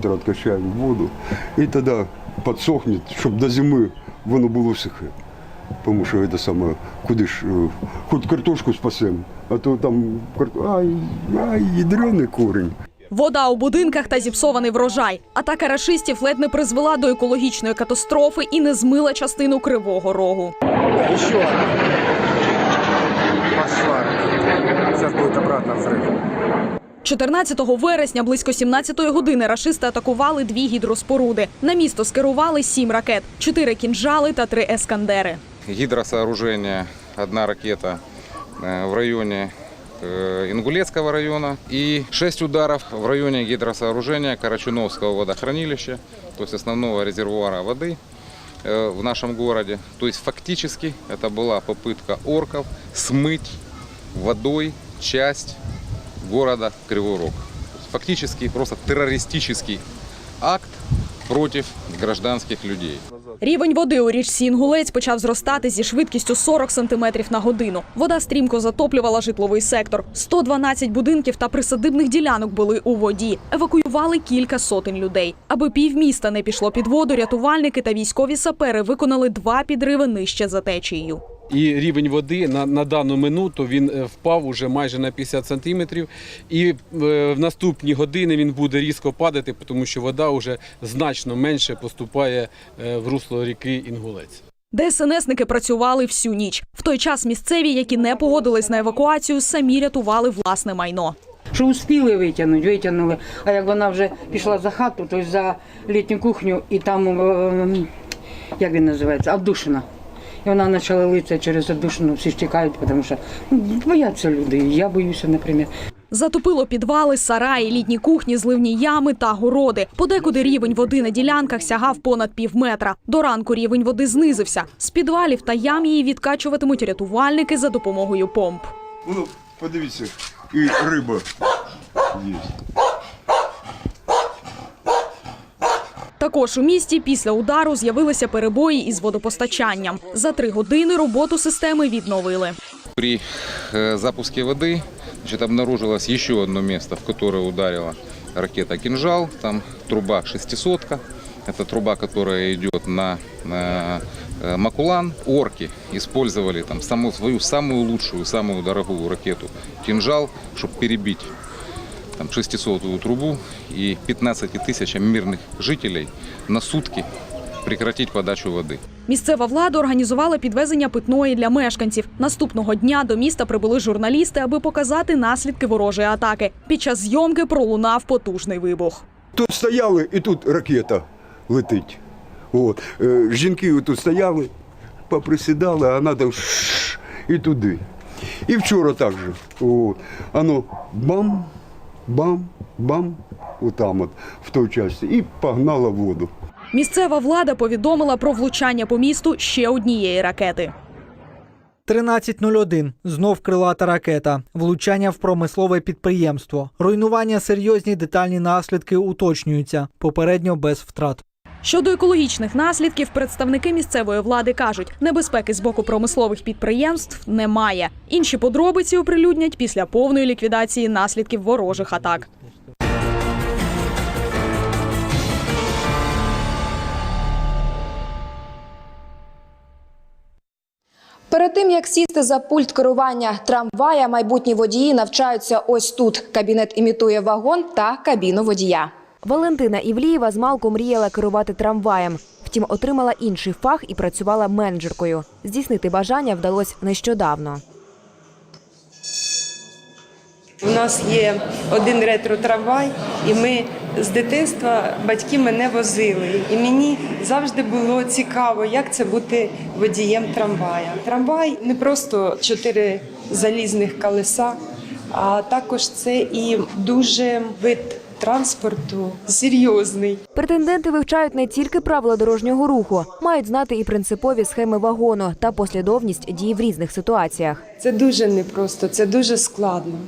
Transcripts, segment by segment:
завтра откачаємо воду. І тоді підсохне, щоб до зими воно було сухе. Тому що це саме, куди ж, е, хоч картошку спасемо, а то там ай, ай, ядрений корінь. Вода у будинках та зіпсований врожай. Атака рашистів ледь не призвела до екологічної катастрофи і не змила частину кривого рогу. Одна. Пошла. Сейчас будет обратно взрыв. 14 вересня близько 17 години рашисти атакували дві гідроспоруди. На місто скерували сім ракет, чотири кінжали та три ескандери. гидросооружение, одна ракета э, в районе э, Ингулецкого района и 6 ударов в районе гидросооружения Карачуновского водохранилища, то есть основного резервуара воды э, в нашем городе. То есть фактически это была попытка орков смыть водой часть города Кривой Рог. Фактически просто террористический акт против гражданских людей. Рівень води у річці Інгулець почав зростати зі швидкістю 40 см на годину. Вода стрімко затоплювала житловий сектор. 112 будинків та присадибних ділянок були у воді. Евакуювали кілька сотень людей. Аби півміста не пішло під воду, рятувальники та військові сапери виконали два підриви нижче за течією. І рівень води на, на дану минуту він е, впав уже майже на 50 сантиметрів. І е, в наступні години він буде різко падати, тому що вода вже значно менше поступає е, в русло ріки Інгулець. ДСНСники працювали всю ніч. В той час місцеві, які не погодились на евакуацію, самі рятували власне майно. Що успіли витягнути, витягнули. А як вона вже пішла за хату, то за літню кухню і там, як він називається, обдушина. І вона почала литися через обдушину, всі ж тікають, тому що ну, бояться люди. І Я боюся, наприклад. Затопило підвали, сараї, літні кухні, зливні ями та городи. Подекуди рівень води на ділянках сягав понад пів метра. До ранку рівень води знизився. З підвалів та ям її відкачуватимуть рятувальники за допомогою помп. Ну, подивіться, і риба є. Також у місті після удару з'явилися перебої із водопостачанням. За три години роботу системи відновили. При э, запуске воды значит, обнаружилось еще одно место, в которое ударила ракета «Кинжал». Там труба шестисотка. Это труба, которая идет на, на, э, Макулан. Орки использовали там саму свою самую лучшую, самую дорогую ракету «Кинжал», чтобы перебить там, 600-ю трубу и 15 тысячам мирных жителей на сутки прекратить подачу воды. Місцева влада організувала підвезення питної для мешканців. Наступного дня до міста прибули журналісти, аби показати наслідки ворожої атаки. Під час зйомки пролунав потужний вибух. Тут стояли, і тут ракета летить. От. Е, жінки тут стояли, поприсідали, а вона там шш, і туди. І вчора так же. От. Оно бам, бам, бам, отам от, в той часті. І погнала воду. Місцева влада повідомила про влучання по місту ще однієї ракети. 13.01. Знов крилата ракета. Влучання в промислове підприємство. Руйнування серйозні детальні наслідки уточнюються. Попередньо без втрат. Щодо екологічних наслідків, представники місцевої влади кажуть, небезпеки з боку промислових підприємств немає. Інші подробиці оприлюднять після повної ліквідації наслідків ворожих атак. Перед тим як сісти за пульт керування трамвая, майбутні водії навчаються ось тут. Кабінет імітує вагон та кабіну водія. Валентина Івлієва змалку мріяла керувати трамваєм. Втім, отримала інший фах і працювала менеджеркою. Здійснити бажання вдалося нещодавно. У нас є один ретро-трамвай, і ми з дитинства батьки мене возили. І мені завжди було цікаво, як це бути водієм трамвая. Трамвай не просто чотири залізних колеса, а також це і дуже вид транспорту серйозний. Претенденти вивчають не тільки правила дорожнього руху, мають знати і принципові схеми вагону та послідовність дій в різних ситуаціях. Це дуже непросто, це дуже складно.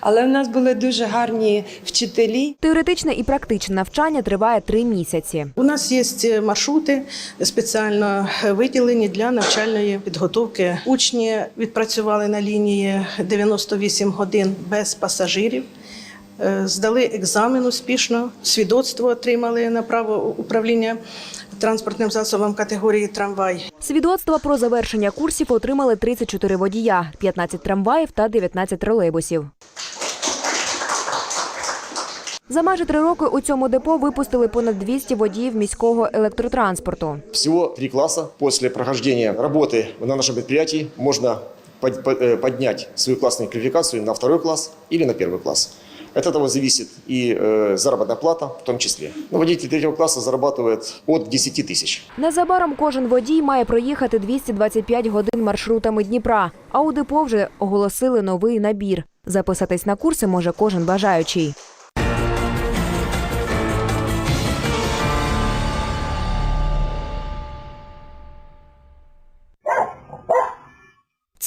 Але в нас були дуже гарні вчителі. Теоретичне і практичне навчання триває три місяці. У нас є маршрути спеціально виділені для навчальної підготовки. Учні відпрацювали на лінії 98 годин без пасажирів. е, здали екзамен успішно, свідоцтво отримали на право управління транспортним засобом категорії трамвай. Свідоцтва про завершення курсів отримали 34 водія, 15 трамваїв та 19 тролейбусів. За майже три роки у цьому депо випустили понад 200 водіїв міського електротранспорту. Всего три класса. После прохождения работы на нашем предприятии можно под- по- э, поднять свою классную квалификацию на второй класс или на первый класс. От этого зависит и э, заработная плата в том числе. Ну, водитель третьего класса зарабатывает от 10 тысяч. Незабаром кожен водій має проїхати 225 годин маршрутами Дніпра. А у депо вже оголосили новий набір. Записатись на курси може кожен бажаючий.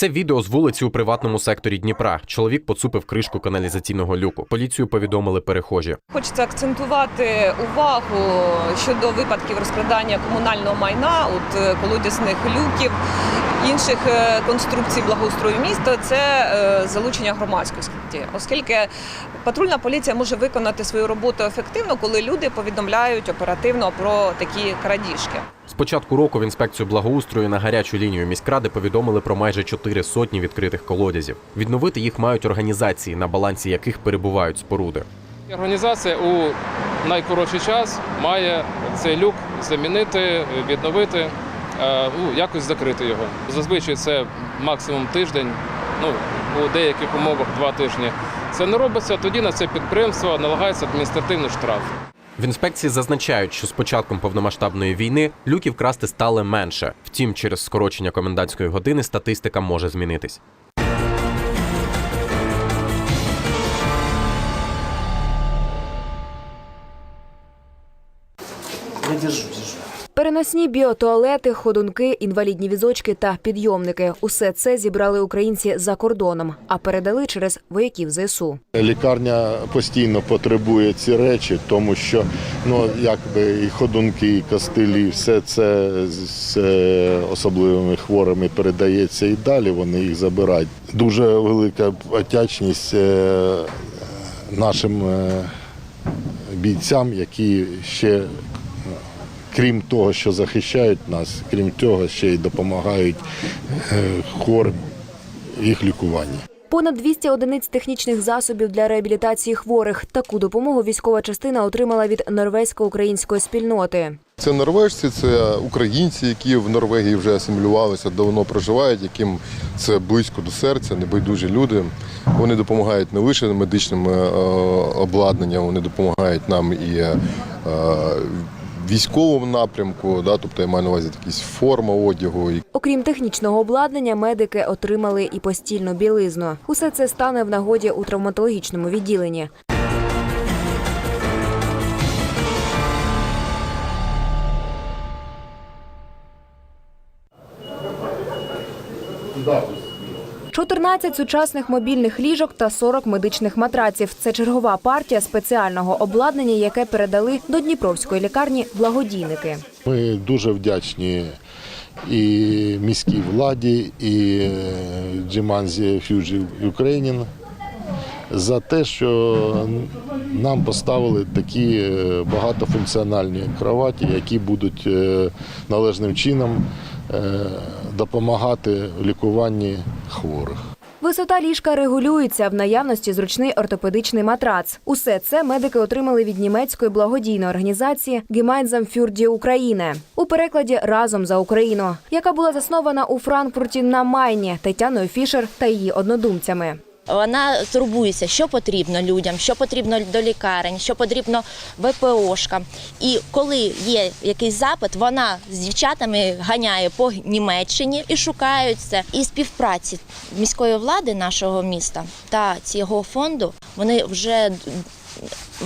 Це відео з вулиці у приватному секторі Дніпра. Чоловік поцупив кришку каналізаційного люку. Поліцію повідомили перехожі. Хочеться акцентувати увагу щодо випадків розкрадання комунального майна, от е, колодязних люків, інших е, конструкцій благоустрою міста. Це е, залучення громадськості, оскільки патрульна поліція може виконати свою роботу ефективно, коли люди повідомляють оперативно про такі крадіжки. З початку року в інспекцію благоустрою на гарячу лінію міськради повідомили про майже чотири сотні відкритих колодязів. Відновити їх мають організації, на балансі яких перебувають споруди. Організація у найкоротший час має цей люк замінити, відновити, ну, якось закрити його. Зазвичай це максимум тиждень, ну у деяких умовах два тижні. Це не робиться, тоді на це підприємство налагається адміністративний штраф. В інспекції зазначають, що з початком повномасштабної війни люків красти стали менше. Втім, через скорочення комендантської години статистика може змінитись. Я держу, держу. Переносні біотуалети, ходунки, інвалідні візочки та підйомники усе це зібрали українці за кордоном, а передали через вояків ЗСУ. Лікарня постійно потребує ці речі, тому що ну якби і ходунки, і костилі, все це з е, особливими хворими передається і далі. Вони їх забирають. Дуже велика вдячність е, нашим е, бійцям, які ще. Крім того, що захищають нас, крім того, ще й допомагають е, хворим їх лікуванні. Понад 200 одиниць технічних засобів для реабілітації хворих. Таку допомогу військова частина отримала від норвезько-української спільноти. Це норвежці, це українці, які в Норвегії вже асимілювалися, давно проживають, яким це близько до серця, небайдужі люди. Вони допомагають не лише медичним е, обладнанням, вони допомагають нам і е, військовому напрямку, да, тобто я маю на увазі якісь форма одягу. Окрім технічного обладнання, медики отримали і постільну білизну. Усе це стане в нагоді у травматологічному відділенні. Да. 14 сучасних мобільних ліжок та 40 медичних матраців. Це чергова партія спеціального обладнання, яке передали до Дніпровської лікарні благодійники. Ми дуже вдячні і міській владі, і Джиманзі Фюджі Українін за те, що нам поставили такі е, багатофункціональні кроваті, які будуть е, належним чином е, допомагати лікуванні хворих. Висота ліжка регулюється в наявності зручний ортопедичний матрац. Усе це медики отримали від німецької благодійної організації für die Ukraine у перекладі разом за Україну, яка була заснована у Франкфурті на Майні Тетяною Фішер та її однодумцями. Вона турбується, що потрібно людям, що потрібно до лікарень, що потрібно ВПОшкам. І коли є якийсь запит, вона з дівчатами ганяє по Німеччині і шукають це. І співпраці міської влади нашого міста та цього фонду вони вже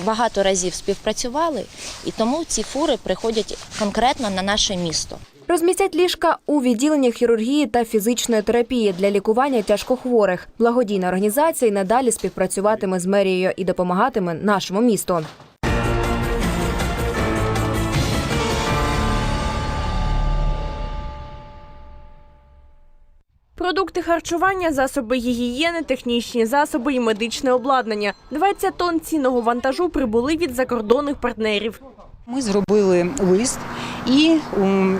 багато разів співпрацювали, і тому ці фури приходять конкретно на наше місто. Розмістять ліжка у відділеннях хірургії та фізичної терапії для лікування тяжкохворих. Благодійна організація надалі співпрацюватиме з мерією і допомагатиме нашому місту. Продукти харчування, засоби гігієни, технічні засоби і медичне обладнання. 20 тонн цінного вантажу прибули від закордонних партнерів. Ми зробили лист, і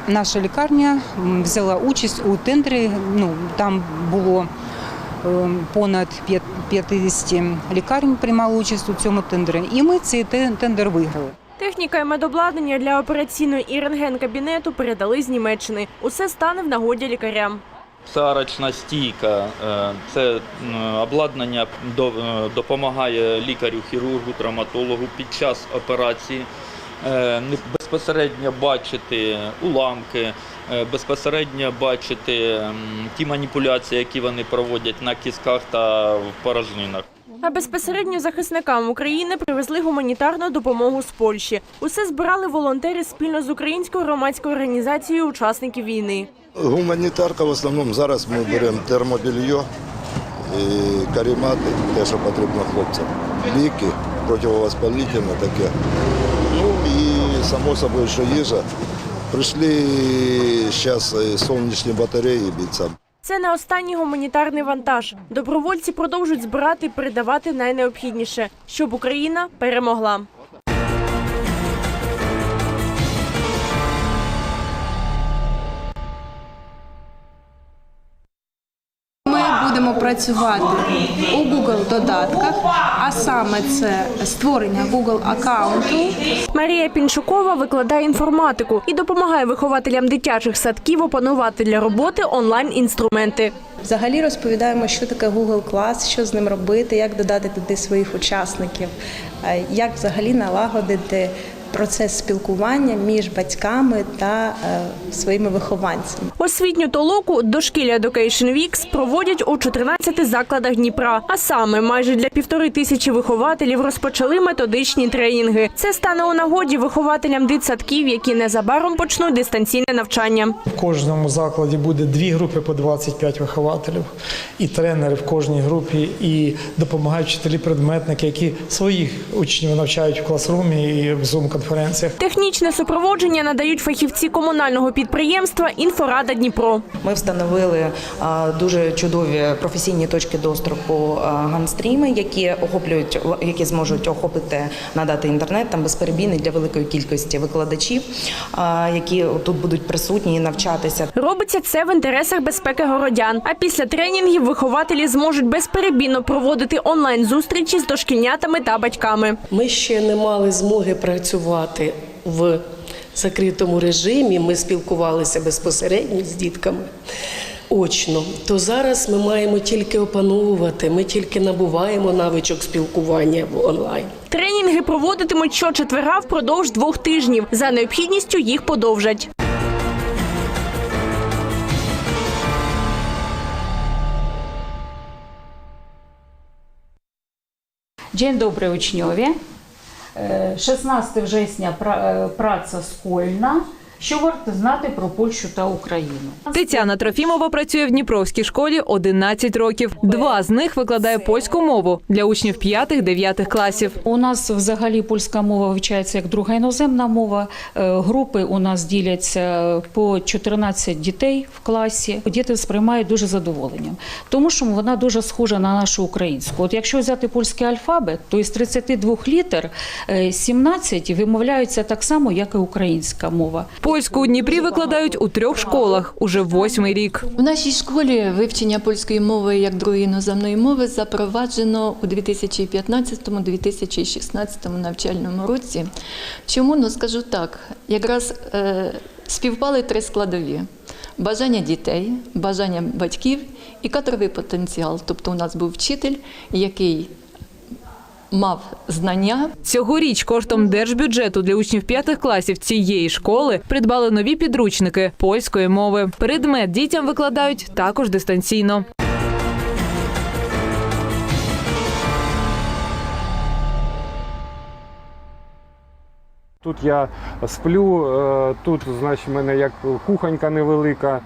наша лікарня взяла участь у тендері. Ну там було ем, понад п'ят- 50 лікарень приймали участь у цьому тендері. І ми цей те- тендер виграли. Техніка і медобладнання для операційної і рентген-кабінету передали з Німеччини. Усе стане в нагоді лікарям. Сарочна стійка е, це обладнання до- е, допомагає лікарю, хірургу, травматологу під час операції безпосередньо бачити уламки, е, безпосередньо бачити ті маніпуляції, які вони проводять на кістках та в порожнинах. А безпосередньо захисникам України привезли гуманітарну допомогу з Польщі. Усе збирали волонтери спільно з українською громадською організацією учасників війни. Гуманітарка в основному зараз ми беремо термобільйо, і карімати, те, що потрібно хлопцям. Ліки, противовоспалительне таке. Ну і само собою, що їжа. Прийшли зараз сонячні батареї бійцям. Це не останній гуманітарний вантаж. Добровольці продовжують збирати і передавати найнеобхідніше, щоб Україна перемогла. Будемо працювати у Google додатках, а саме це створення Google аккаунту. Марія Пінчукова викладає інформатику і допомагає вихователям дитячих садків опанувати для роботи онлайн-інструменти. Взагалі розповідаємо, що таке Google Class, що з ним робити, як додати туди своїх учасників, е, як взагалі налагодити процес спілкування між батьками та е, своїми вихованцями. Освітню толоку дошкілля Education Weeks проводять у 14 закладах Дніпра. А саме майже для півтори тисячі вихователів розпочали методичні тренінги. Це стане у нагоді вихователям дитсадків, які незабаром почнуть дистанційне навчання. В кожному закладі буде дві групи по 25 вихователів і тренери в кожній групі, і допомагають вчителі предметники, які своїх учнів навчають в класрумі і в зум-конференціях. Технічне супроводження надають фахівці комунального підприємства Інфорада Дніпро. Ми встановили дуже чудові професійні точки доступу ганстріми, які охоплюють, які зможуть охопити надати інтернет там безперебійний для великої кількості викладачів, які тут будуть присутні і навчатися. Робиться це в інтересах безпеки городян. А після тренінгів вихователі зможуть безперебійно проводити онлайн зустрічі з дошкільнятами та батьками. Ми ще не мали змоги працювати в закритому режимі. Ми спілкувалися безпосередньо з дітками очно. То зараз ми маємо тільки опановувати, ми тільки набуваємо навичок спілкування в онлайн. Тренінги проводитимуть щочетверга впродовж двох тижнів. За необхідністю їх подовжать. Dzień dobry uczniowie. Е, 16 września pra- е, праця школьна. Що варто знати про Польщу та Україну? Тетяна Трофімова працює в Дніпровській школі 11 років. Два з них викладає польську мову для учнів 5-9 класів. У нас взагалі польська мова вивчається як друга іноземна мова. Е, Групи у нас діляться по 14 дітей в класі. Діти сприймають дуже задоволенням, тому що вона дуже схожа на нашу українську. От якщо взяти польський алфабет, то із 32 літер е, 17 вимовляються так само, як і українська мова. Польську у Дніпрі викладають у трьох школах уже восьмий рік. У нашій школі вивчення польської мови як другої іноземної мови запроваджено у 2015-2016 навчальному році. Чому? Ну скажу так, якраз е, співпали три складові: бажання дітей, бажання батьків і кадровий потенціал. Тобто, у нас був вчитель, який мав знання. Цьогоріч коштом держбюджету для учнів п'ятих класів цієї школи придбали нові підручники польської мови. Предмет дітям викладають також дистанційно. Тут я сплю, е, тут, значить, мене як кухонька невелика.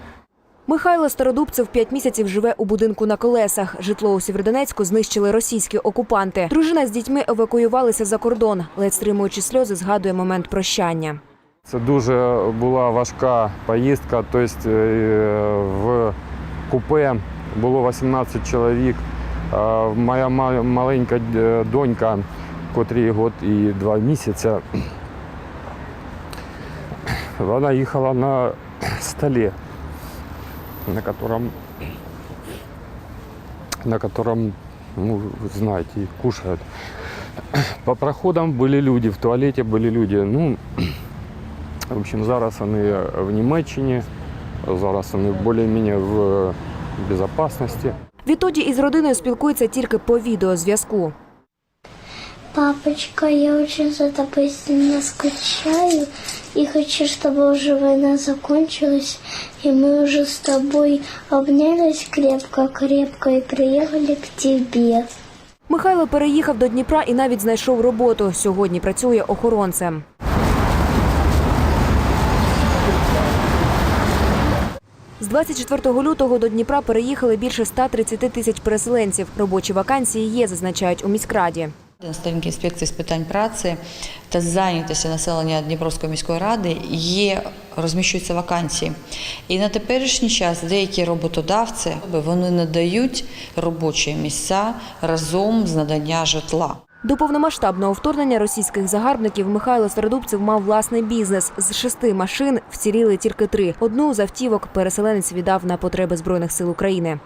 Михайло Стародубцев п'ять місяців живе у будинку на колесах. Житло у Сєвєродонецьку знищили російські окупанти. Дружина з дітьми евакуювалися за кордон. Ледь стримуючи сльози, згадує момент прощання. Це дуже була важка поїздка. Тобто е, в купе, було 18 чоловік. Моя маленька е, донька, котрій год і два місяці, вона їхала на столі, на котором, на котором, ну, вы знаете, кушают. По проходам были люди, в туалете были люди. Ну, в общем, зараз вони в Німеччині, зараз вони більш-менш в безпечності. Відтоді із родиною спілкується тільки по відеозв'язку. Папочка, я очень за тобой сильно скучаю и хочу, чтобы уже война закончилась, и мы уже с тобой обнялись крепко-крепко и приехали к тебе. Михайло переїхав до Дніпра і навіть знайшов роботу. Сьогодні працює охоронцем. З 24 лютого до Дніпра переїхали більше 130 тисяч переселенців. Робочі вакансії є, зазначають у міськраді. Наставники інспекції з питань праці та зайнятості населення Дніпровської міської ради є розміщуються вакансії. І на теперішній час деякі роботодавці вони надають робочі місця разом з надання житла. До повномасштабного вторгнення російських загарбників Михайло Стародубцев мав власний бізнес. З шести машин вціліли тільки три. Одну з автівок переселенець віддав на потреби збройних сил України.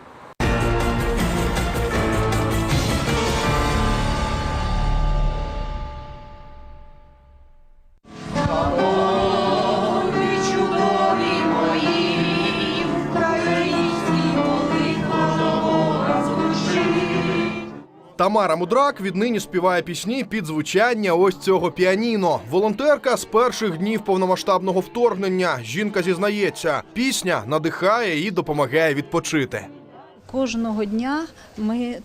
Тамара Мудрак віднині співає пісні під звучання ось цього піаніно. Волонтерка з перших днів повномасштабного вторгнення. Жінка зізнається, пісня надихає і допомагає відпочити. Кожного дня ми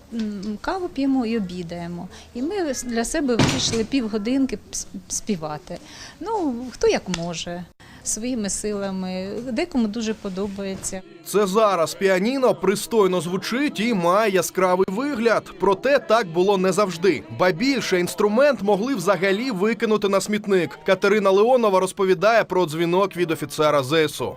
каву п'ємо і обідаємо. І ми для себе вирішили півгодинки співати. Ну, хто як може, своїми силами, декому дуже подобається. Це зараз піаніно пристойно звучить і має яскравий вигляд. Проте так було не завжди. Ба більше інструмент могли взагалі викинути на смітник. Катерина Леонова розповідає про дзвінок від офіцера ЗСУ.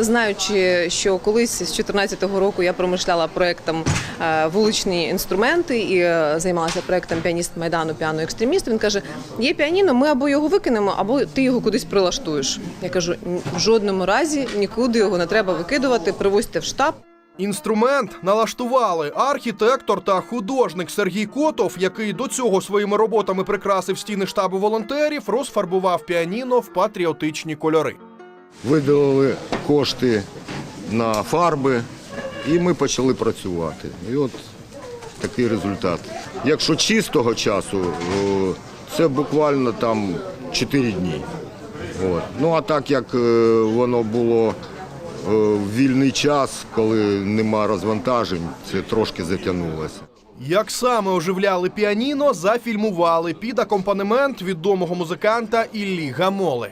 Знаючи, що колись з 2014 року я промишляла проектом е, вуличні інструменти і е, займалася проектом піаніст майдану піано екстреміст. Він каже: є піаніно, ми або його викинемо, або ти його кудись прилаштуєш. Я кажу: в жодному разі нікуди його не треба викидувати, привозьте в штаб. Інструмент налаштували архітектор та художник Сергій Котов, який до цього своїми роботами прикрасив стіни штабу волонтерів, розфарбував піаніно в патріотичні кольори. Виділили кошти на фарби, і ми почали працювати. І от такий результат. Якщо чистого часу, це буквально там 4 дні. От. Ну а так як е, воно було е, в вільний час, коли нема розвантажень, це трошки затягнулося. Як саме оживляли піаніно, зафільмували під акомпанемент відомого музиканта Іллі Гамоли.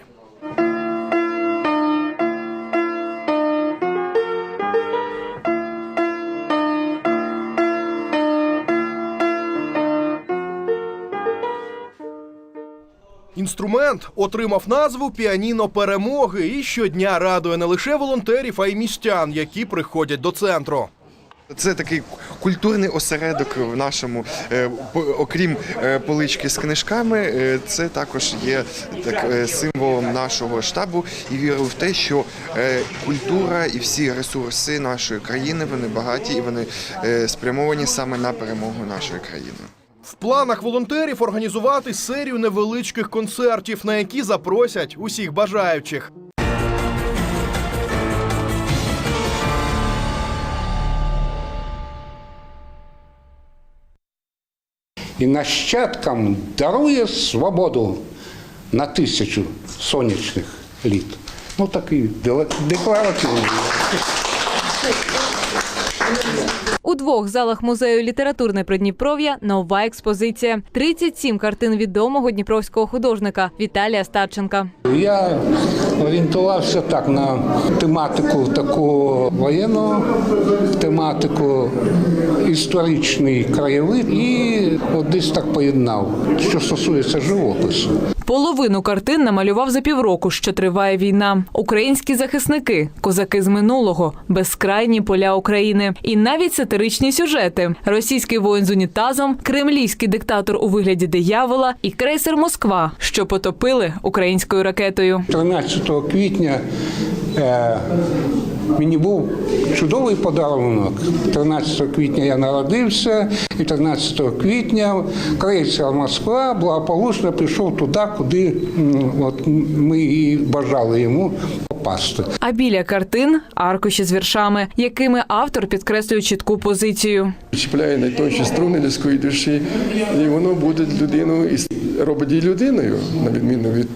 Інструмент отримав назву Піаніно перемоги і щодня радує не лише волонтерів, а й містян, які приходять до центру. Це такий культурний осередок в нашому, е, окрім е, полички з книжками, е, це також є так, символом нашого штабу і віру в те, що культура і всі ресурси нашої країни вони багаті і вони спрямовані саме на перемогу нашої країни. В планах волонтерів організувати серію невеличких концертів, на які запросять усіх бажаючих. і нащадкам дарує свободу на тисячу сонячних літ. Ну такий декларативний. У двох залах музею літературне Придніпров'я нова експозиція. 37 картин відомого дніпровського художника Віталія Старченка. Я орієнтувався так на тематику таку воєнну, тематику історичний краєвид і от десь так поєднав, що стосується живопису. Половину картин намалював за півроку, що триває війна. Українські захисники, козаки з минулого, безкрайні поля України і навіть сатиричні сюжети: російський воїн з унітазом, кремлівський диктатор у вигляді диявола і крейсер Москва, що потопили українською ракетою. 13 квітня е, мені був чудовий подарунок. 13 квітня я народився, і 13 квітня крейсер Москва благополучно пішов туди, куди от, ми і бажали йому попасти. А біля картин аркуші з віршами, якими автор підкреслює чітку позицію. чіпляє найтонші струни людської душі, і воно буде людину і робить її людиною, на відміну від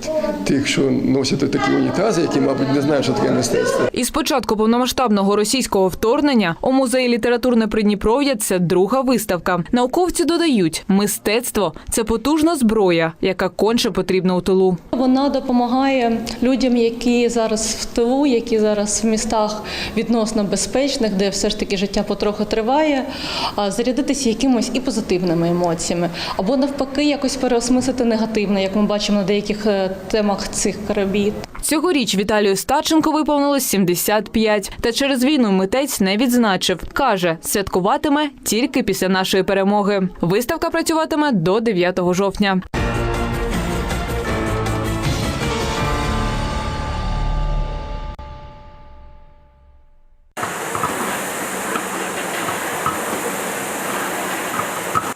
тих, що носять такі унітази, які, мабуть, не знають, що таке мистецтво. І з початку повномасштабного російського вторгнення у музеї літературне Придніпров'я це друга виставка. Науковці додають, мистецтво це потужна зброя, яка конче потрібна у тилу. Вона допомагає людям, які зараз в тилу, які зараз в містах відносно безпечних, де все ж таки життя потроху триває, зарядитися якимось і позитивними емоціями, або навпаки, якось переосмислити негативне, як ми бачимо на деяких е, темах цих робіт. Цьогоріч Віталію Старченко виповнилось 75, та через війну митець не відзначив. Каже, святкуватиме тільки після нашої перемоги. Виставка працюватиме до 9 жовтня. –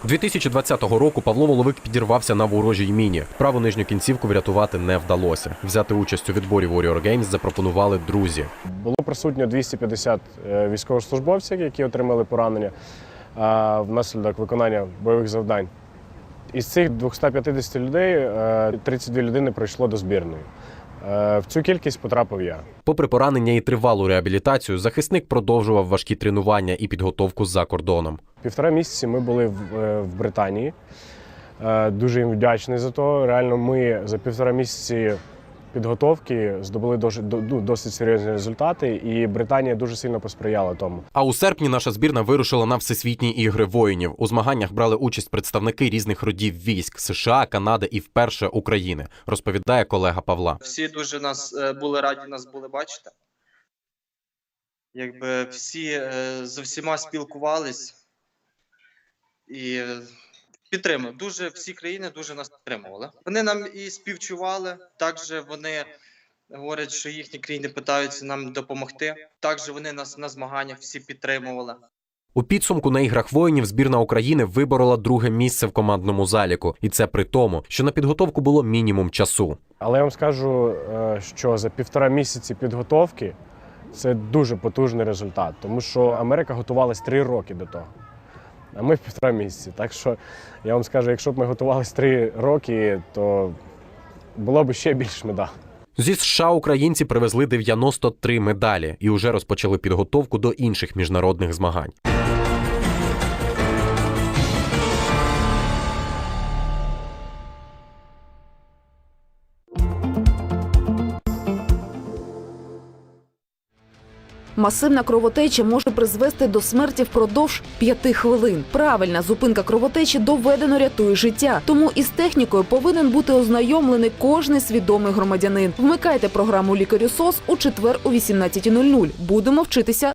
2020 року Павло Воловик підірвався на ворожій міні. Праву нижню кінцівку врятувати не вдалося. Взяти участь у відборі Warrior Games запропонували друзі. Було присутньо 250 е, військовослужбовців, які отримали поранення е, внаслідок виконання бойових завдань. Із цих 250 людей е, 32 людини пройшло до збірної. Е, В цю кількість потрапив я. Попри поранення і тривалу реабілітацію, захисник продовжував важкі тренування і підготовку за кордоном. Півтора місяці ми були в, е, Британії. Е, Дуже їм вдячний за то. Реально, ми за півтора місяці підготовки здобули досить, ну, досить серйозні результати, і Британія дуже сильно посприяла тому. А у серпні наша збірна вирушила на всесвітні ігри воїнів. У змаганнях брали участь представники різних родів військ США, Канади і вперше України, розповідає колега Павла. Всі дуже нас е, були раді нас були бачити. Якби всі е, з усіма спілкувались і е. Дуже всі країни дуже нас підтримували. Вони нам і співчували. Також вони говорять, що їхні країни питаються нам допомогти. Також вони нас на змаганнях всі підтримували. У підсумку на іграх воїнів збірна України виборола друге місце в командному заліку, і це при тому, що на підготовку було мінімум часу. Але я вам скажу, е, що за півтора місяці підготовки це дуже потужний результат, тому що Америка готувалась три роки до того. А ми в півтора місяці. Так що я вам скажу, якщо б ми готувалися три роки, то було б ще більш медалей. Зі США українці привезли 93 медалі і вже розпочали підготовку до інших міжнародних змагань. Масивна кровотеча може призвести до смерті впродовж п'яти хвилин. Правильна зупинка кровотечі доведено рятує життя. Тому із технікою повинен бути ознайомлений кожний свідомий громадянин. Вмикайте програму лікарю СОС у четвер о 18.00. Будемо вчитися